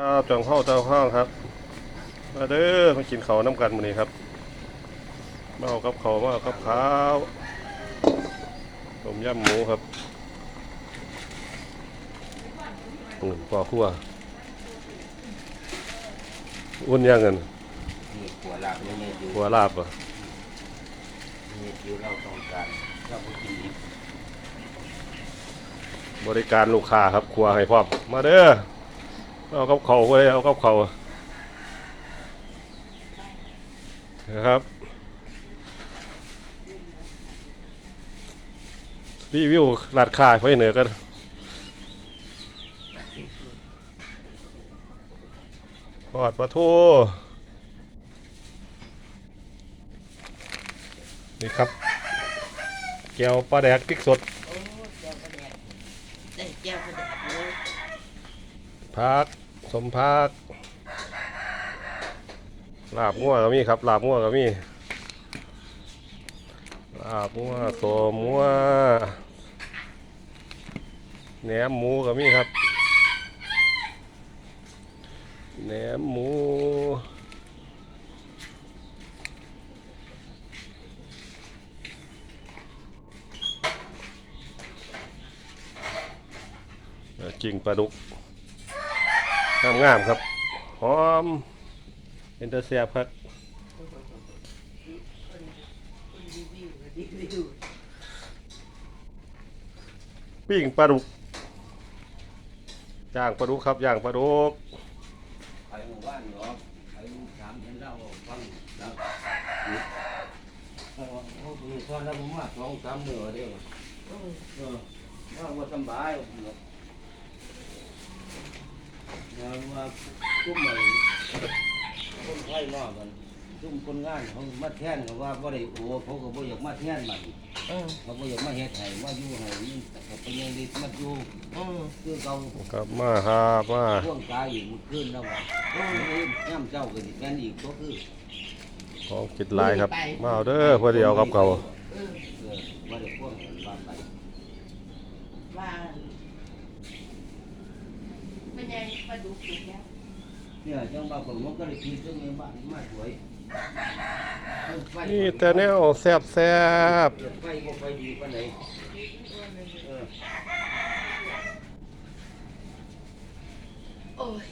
อ้าวจองเข้าเจ้าข้างครับมาเด้อมากินข้าวน้ำกันมื้อนี้ครับมาเอากับข้าวมาเอากับข้าวต้มยำหมูครับอืมปอคั่วอุ่นยังกันนี่ขัวลาบนี่เนี่ยอยู่หัวลาบอะนี่อยู่เราต้องการเราบ่กินดิบบริการลูกค้าครับครัวให้พร้อมมาเด้อ เอากับเข้าวไว้เอากับเขานะครับรีวิวร้านค้าไฟเหนือกันทอดปลาทูนี่ครับแก้วปลาแดกพริกสดแก้วกระแดกได้แก้วกระแดกเลย พัก สมพัก ลาบงัวก็มีครับ ลาบงัวก็มี ลาบงัวโสมงัวแหนมหมูก็มีครับแหนมหมูจริงปลาดุก งามงามๆครับหอมเป็นตาเสียบครับปิ้งปลาดุกย่างปลาดุกครับย่างปลาดุกไปหมู่บ้านเนาะไปถามเห็นเราฟังแล้วเขาเขาดูตอนแล้วผมมาสองสามมื้อเด้อโอ้ยเออว่าบ่สำบายเนาะว่าว่า ซุ่มใหม่คนไข้นอกกันซุ่มคนงานเขามาแทนก็ว่าบ่ได้โอ้เขาก็บ่อยากมาแทนมันอืมเขาบ่อยากมาเฮ็ดให้มาอยู่ให้นี่ก็เป็นยังดีมาอยู่อืมคือเขาครับมาครับมาพ่วงกายอีกมื้อคืนแล้วว่าอืมย่ำเจ้าก็สิแม่นอีกก็คือของกินหลายครับ มาเอาเด้อพอเดียวกับเขา เออ เออบ่ได้พ่วงว่าไป ว่าเป็น ไงปลาดุกถูกแล้วเนี่ยจังว่าคนมันก็ได้คิดจังนี้บ้านมาสวยเออไฟนี่แต่แนวแซ่บแซ่บไฟบ่ไฟดีปานใดเออโอ้ย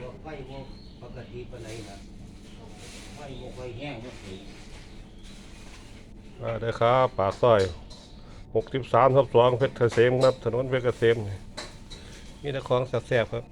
ว่าไฟบ่ปกติปานใดน่ะไฟบ่ไฟแห้งบ่ถึงมาเด้อครับปากซอยหกสิบสามทับสองเพชรเกษมครับ ถนนเพชรเกษม มีแต่ของแสบๆครับ